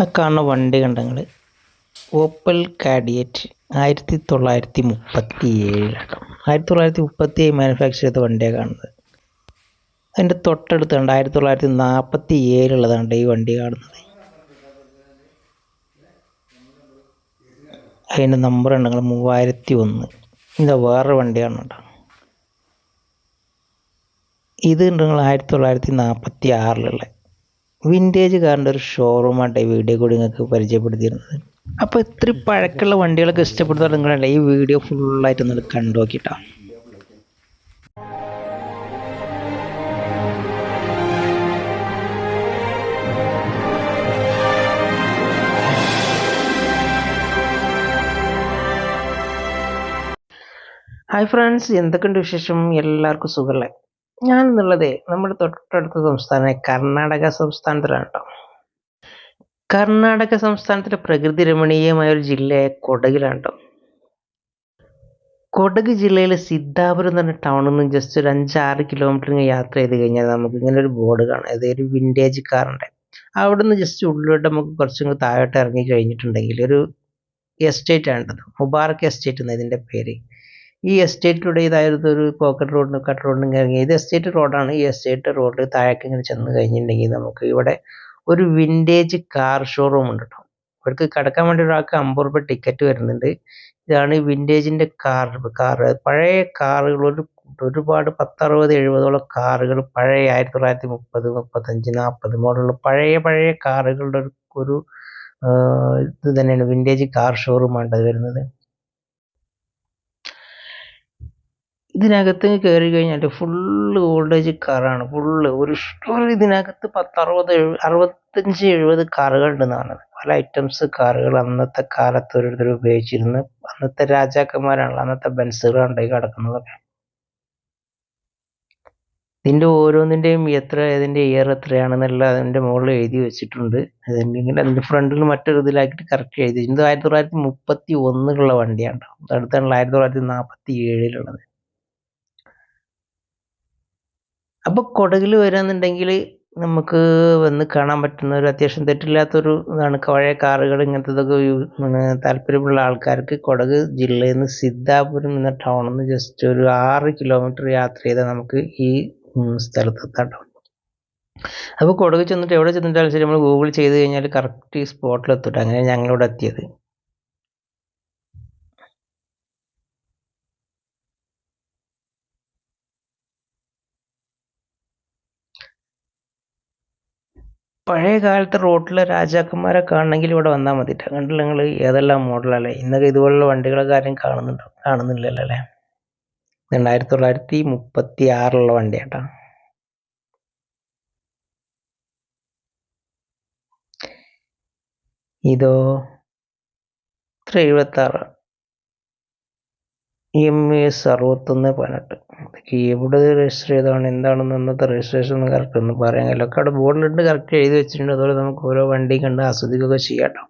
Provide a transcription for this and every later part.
ആ കാണുന്ന വണ്ടി കണ്ട നിങ്ങൾ ഓപ്പൽ കാഡിയറ്റ് ആയിരത്തി തൊള്ളായിരത്തി മുപ്പത്തി ഏഴാണ് ആയിരത്തി തൊള്ളായിരത്തി മുപ്പത്തി ഏഴ് മാനുഫാക്ചർ ചെയ്ത വണ്ടിയാണ് കാണുന്നത്. അതിന്റെ തൊട്ടടുത്തുണ്ട് ആയിരത്തി തൊള്ളായിരത്തി നാൽപ്പത്തി ഏഴിലുള്ളതാണ് ഈ വണ്ടി കാണുന്നത്. അതിന്റെ നമ്പർ ഉണ്ട് നിങ്ങൾ മൂവായിരത്തി ഒന്ന് ഇതാ വേറൊരു വണ്ടിയാണ് കേട്ടോ. ഇത് നിങ്ങൾ ആയിരത്തി തൊള്ളായിരത്തി നാൽപ്പത്തി ആറിലുള്ള വിന്റേജ് കാറിന്റെ ഒരു ഷോറൂമായിട്ട് ഈ വീഡിയോ കൂടി നിങ്ങൾക്ക് പരിചയപ്പെടുത്തിയിരുന്നത്. അപ്പോൾ ഇത്ര പഴക്കമുള്ള വണ്ടികളൊക്കെ ഇഷ്ടപ്പെടുന്ന നിങ്ങളല്ല ഈ വീഡിയോ ഫുള്ളായിട്ട് ഒന്ന് കണ്ടു നോക്കിട്ടോ. ഹായ് ഫ്രണ്ട്സ് എന്തൊക്കെയുണ്ട് വിശേഷം? എല്ലാവർക്കും സുഖമല്ലേ ഞാൻ എന്നുള്ളത് നമ്മുടെ തൊട്ടടുത്ത സംസ്ഥാനമായ കർണാടക സംസ്ഥാനത്തിലാണ് കേട്ടോ കർണാടക സംസ്ഥാനത്തിലെ പ്രകൃതി രമണീയമായ ഒരു ജില്ലയായ കൊടകിലാണ് കേട്ടോ കൊടക് ജില്ലയിലെ സിദ്ധാപുരം എന്ന് പറഞ്ഞ ടൗണിൽ നിന്ന് ജസ്റ്റ് ഒരു അഞ്ചാറ് കിലോമീറ്റർ യാത്ര ചെയ്ത് കഴിഞ്ഞാൽ നമുക്ക് ഇങ്ങനെ ഒരു ബോർഡ് കാണാം. അതായത് ഒരു വിന്റേജ് കാറുണ്ട് അവിടെ നിന്ന് ജസ്റ്റ് ഉള്ളിലോട്ട് നമുക്ക് കുറച്ചും കൂടി താഴോട്ട് ഇറങ്ങി കഴിഞ്ഞിട്ടുണ്ടെങ്കിൽ ഒരു എസ്റ്റേറ്റ് ആണത് മുബാറക്ക് എസ്റ്റേറ്റ് എന്ന ഇതിന്റെ പേര്. ഈ എസ്റ്റേറ്റിലൂടെ ഇതായത് ഒരു പോക്കറ്റ് റോഡിന് കട്ട് റോഡിനും ഇറങ്ങി ഇത് എസ്റ്റേറ്റ് റോഡാണ്. ഈ എസ്റ്റേറ്റ് റോഡ് താഴേക്ക് ഇങ്ങനെ ചെന്ന് കഴിഞ്ഞിട്ടുണ്ടെങ്കിൽ നമുക്ക് ഇവിടെ ഒരു വിന്റേജ് കാർ ഷോറൂം ഉണ്ട് കേട്ടോ. ഇവർക്ക് കിടക്കാൻ വേണ്ടി ഒരാൾക്ക് അമ്പത് രൂപ ടിക്കറ്റ് വരുന്നുണ്ട്. ഇതാണ് വിന്റേജിന്റെ കാർ കാർ. പഴയ കാറുകൾ ഒരു ഒരുപാട് പത്തറുപത് എഴുപതോളം കാറുകൾ പഴയ ആയിരത്തി തൊള്ളായിരത്തി മുപ്പത് മുപ്പത്തഞ്ച് നാൽപ്പത് മോഡലുള്ള പഴയ പഴയ കാറുകളുടെ ഒരു ഇത് തന്നെയാണ്. വിന്റേജ് കാർ ഷോറൂം ആണ് വരുന്നത്. ഇതിനകത്ത് കയറി കഴിഞ്ഞാൽ ഫുള്ള് ഓൾഡേജ് കാറാണ് ഫുള്ള് ഒരു ഒരു ഇതിനകത്ത് പത്ത് അറുപത് അറുപത്തഞ്ച് എഴുപത് കാറുകൾ ഉണ്ടെന്ന് പല ഐറ്റംസ് കാറുകൾ അന്നത്തെ കാലത്ത് ഓരോരുത്തർ ഉപയോഗിച്ചിരുന്ന. അന്നത്തെ രാജാക്കന്മാരാണല്ലോ അന്നത്തെ ബെൻസുകളാണ് ഉണ്ടായി കിടക്കുന്നതൊക്കെ. ഇതിന്റെ ഓരോന്നിന്റെയും എത്ര ഇതിന്റെ ഇയർ എത്രയാണെന്നുള്ള അതിന്റെ മുകളിൽ എഴുതി വെച്ചിട്ടുണ്ട്. അതിന്റെ അതിന്റെ ഫ്രണ്ടിൽ മറ്റൊരു ഇതിലാക്കിയിട്ട് കറക്റ്റ് എഴുതി ഇത് ആയിരത്തി തൊള്ളായിരത്തി മുപ്പത്തി ഒന്നിലുള്ള വണ്ടിയാണ് അടുത്താണ് ആയിരത്തി തൊള്ളായിരത്തി നാൽപ്പത്തി ഏഴിലുള്ളത്. അപ്പോൾ കൊടകിൽ വരാന്നുണ്ടെങ്കിൽ നമുക്ക് വന്ന് കാണാൻ പറ്റുന്ന ഒരു അത്യാവശ്യം തെറ്റില്ലാത്തൊരു ഇതാണ്. പഴയ കാറുകൾ ഇങ്ങനത്തതൊക്കെ താല്പര്യമുള്ള ആൾക്കാർക്ക് കൊടക് ജില്ലയിൽ നിന്ന് സിദ്ധാപുരം എന്ന ടൗണിൽ നിന്ന് ജസ്റ്റ് ഒരു ആറ് കിലോമീറ്റർ യാത്ര ചെയ്താൽ നമുക്ക് ഈ സ്ഥലത്തെത്താം കേട്ടോ അപ്പോൾ കൊടക് ചെന്നിട്ട് എവിടെ ചെന്നിട്ടാലും ശരി നമ്മൾ ഗൂഗിൾ ചെയ്ത് കഴിഞ്ഞാൽ കറക്റ്റ് സ്പോട്ടിലെത്തിട്ട് അങ്ങനെ ഞങ്ങളിവിടെ എത്തിയത്. പഴയ കാലത്തെ റോട്ടിലെ രാജാക്കന്മാരെ കാണണമെങ്കിൽ ഇവിടെ വന്നാൽ മതി. കണ്ടില്ല നിങ്ങൾ ഏതെല്ലാം മോഡലല്ലേ? ഇന്നൊക്കെ ഇതുപോലുള്ള വണ്ടികളൊക്കെ ആരും കാണുന്നുണ്ടോ? കാണുന്നില്ലല്ലോ? അല്ലേ രണ്ടായിരത്തി തൊള്ളായിരത്തി മുപ്പത്തി ആറിലുള്ള വണ്ടിയാട്ടോ. ഇതോ? ഇത്ര എഴുപത്തി ആറ് എം എസ് അറുപത്തൊന്ന് പതിനെട്ട്. എവിടെ രജിസ്റ്റർ ചെയ്തതാണ് എന്താണെന്ന് അന്നത്തെ രജിസ്ട്രേഷൻ ഒന്നും കറക്റ്റ് ഒന്നും പറയാൻ കഴിയില്ല. ഒക്കെ അവിടെ ബോർഡിലിട്ട് കറക്റ്റ് എഴുതി വെച്ചിട്ടുണ്ട്. അതുപോലെ നമുക്ക് ഓരോ വണ്ടി കണ്ട് ആസ്വദിക്കുകയൊക്കെ ചെയ്യാം കേട്ടോ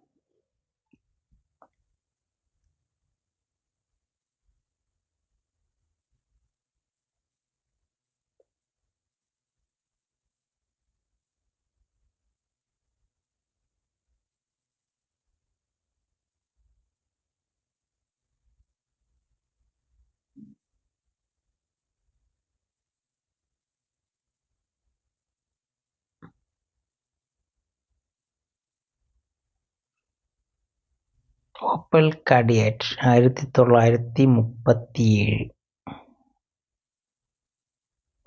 ഓപ്പൽ കാഡിയറ്റ് ആയിരത്തി തൊള്ളായിരത്തി മുപ്പത്തി ഏഴ്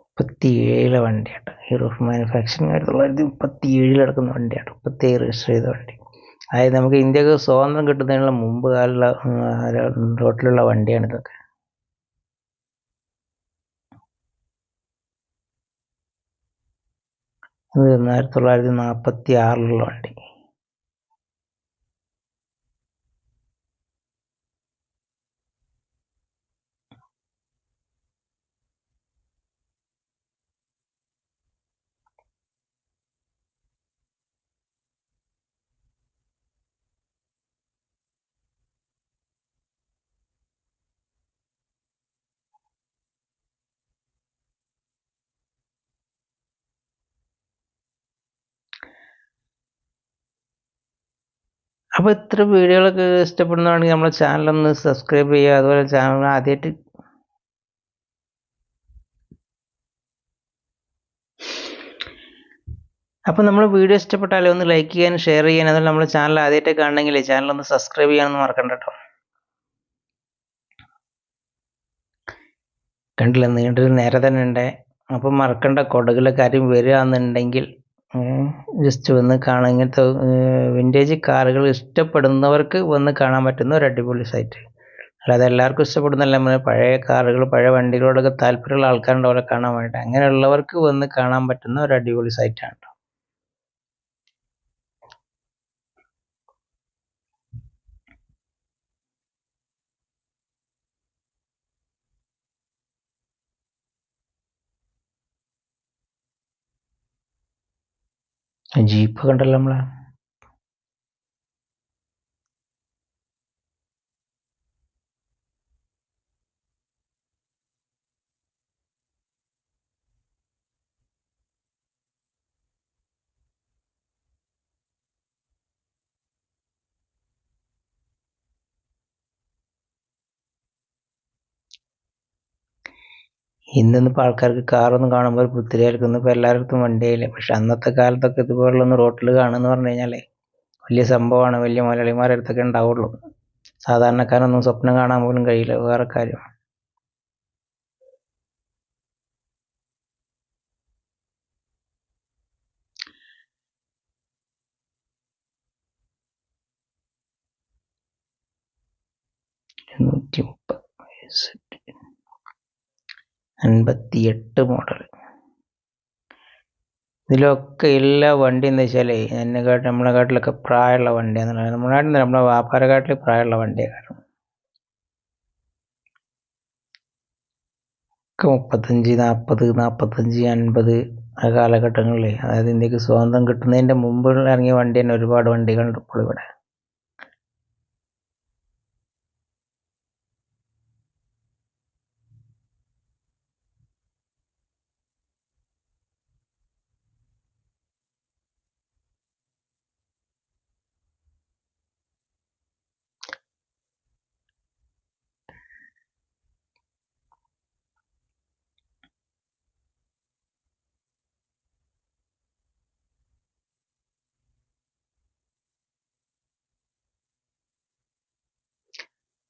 മുപ്പത്തി ഏഴിലെ വണ്ടിയാണ് ഇയർ ഓഫ് മാനുഫാക്ചറിങ് ആയിരത്തി തൊള്ളായിരത്തി മുപ്പത്തി ഏഴിൽ നടക്കുന്ന വണ്ടിയാണ് മുപ്പത്തി ഏഴ് രജിസ്റ്റർ ചെയ്ത വണ്ടി. അതായത് നമുക്ക് ഇന്ത്യയ്ക്ക് സ്വാതന്ത്ര്യം കിട്ടുന്നതിനുള്ള മുമ്പ് കാലുള്ള റോട്ടിലുള്ള വണ്ടിയാണ് ഇതൊക്കെ ഇത് ആയിരത്തി തൊള്ളായിരത്തി നാൽപ്പത്തി ആറിലുള്ള വണ്ടി. അപ്പോൾ ഇത്ര വീഡിയോകളൊക്കെ ഇഷ്ടപ്പെടുന്നതാണെങ്കിൽ നമ്മളെ ചാനലൊന്ന് സബ്സ്ക്രൈബ് ചെയ്യുക. അതുപോലെ ചാനൽ ആദ്യമായിട്ട് അപ്പോൾ നമ്മൾ വീഡിയോ ഇഷ്ടപ്പെട്ടാലേ ഒന്ന് ലൈക്ക് ചെയ്യാനും ഷെയർ ചെയ്യാനും അതുപോലെ നമ്മുടെ ചാനൽ ആദ്യമായിട്ട് കാണണമെങ്കിൽ ചാനലൊന്ന് സബ്സ്ക്രൈബ് ചെയ്യാനൊന്നും മറക്കണ്ട കേട്ടോ. കണ്ടില്ല നീണ്ടൊരു നേരെ തന്നെ ഉണ്ട്. അപ്പം മറക്കണ്ട കൊടകിലെ കാര്യം വരികയാണെന്നുണ്ടെങ്കിൽ ജസ്റ്റ് വന്ന് കാണാൻ ഇങ്ങനത്തെ വിന്റേജ് കാറുകൾ ഇഷ്ടപ്പെടുന്നവർക്ക് വന്ന് കാണാൻ പറ്റുന്ന ഒരു അടിപൊളി സൈറ്റ് അല്ലാതെ എല്ലാവർക്കും ഇഷ്ടപ്പെടുന്നല്ല പഴയ കാറുകൾ പഴയ വണ്ടികളോടൊക്കെ താല്പര്യമുള്ള ആൾക്കാരുണ്ട് അവരെ കാണാൻ വേണ്ടിയിട്ട്. അങ്ങനെയുള്ളവർക്ക് വന്ന് കാണാൻ പറ്റുന്ന ഒരു അടിപൊളി സൈറ്റാണ് ജീപ്പ് കണ്ടല്ലോ നമ്മളെ. ഇന്നിപ്പോൾ ആൾക്കാർക്ക് കാറൊന്നും കാണുമ്പോൾ ഒരു പുത്തിരിയായിരിക്കും ഇന്നിപ്പോൾ എല്ലായിടത്തും വണ്ടിയായില്ലേ പക്ഷെ അന്നത്തെ കാലത്തൊക്കെ ഇതുപോലുള്ളൊന്ന് റോട്ടിൽ കാണുമെന്ന് പറഞ്ഞു കഴിഞ്ഞാൽ വലിയ സംഭവമാണ്. വലിയ മലയാളിമാരുടെ അടുത്തൊക്കെ ഉണ്ടാവുള്ളൂ. സാധാരണക്കാരൊന്നും സ്വപ്നം കാണാൻ പോലും കഴിയില്ല. വേറെ കാര്യം. നൂറ്റി മുപ്പത് അൻപത്തിയെട്ട് മോഡൽ ഇതിലൊക്കെ എല്ലാ വണ്ടി എന്ന് വെച്ചാൽ എന്നെ കാട്ടി നമ്മളെ കാട്ടിലൊക്കെ പ്രായമുള്ള വണ്ടിയാണെന്ന് നമ്മുടെ നാട്ടിൽ നമ്മളെ വ്യാപാര കാട്ടിൽ പ്രായമുള്ള വണ്ടിയാണ് ഒക്കെ മുപ്പത്തഞ്ച് നാൽപ്പത് നാൽപ്പത്തഞ്ച് അൻപത് ആ കാലഘട്ടങ്ങളിൽ അതായത് ഇന്ത്യയ്ക്ക് സ്വാതന്ത്ര്യം കിട്ടുന്നതിന്റെ മുമ്പ് ഇറങ്ങിയ വണ്ടി തന്നെ ഒരുപാട് വണ്ടികളുണ്ട് ഇപ്പോൾ ഇവിടെ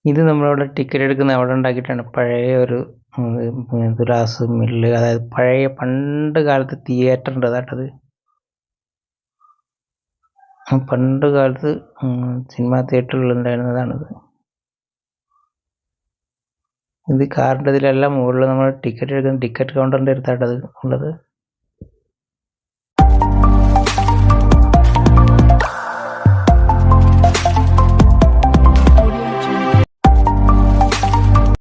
ഇത് നമ്മളവിടെ ടിക്കറ്റ് എടുക്കുന്ന അവിടെ ഉണ്ടാക്കിയിട്ടാണ് പഴയ ഒരു തുലാസ് മില്ല് അതായത് പഴയ പണ്ട് കാലത്ത് തിയേറ്റർ ഉണ്ട്. അതാട്ടത് പണ്ട് കാലത്ത് സിനിമാ തിയേറ്ററുകൾ ഉണ്ടായിരുന്നതാണിത്. ഇത് കാറിന്റെ ഇതിലെല്ലാം മുകളിൽ നമ്മൾ ടിക്കറ്റ് എടുക്കുന്ന ടിക്കറ്റ് കൗണ്ടറിന്റെ അടുത്താട്ടത് ഉള്ളത്.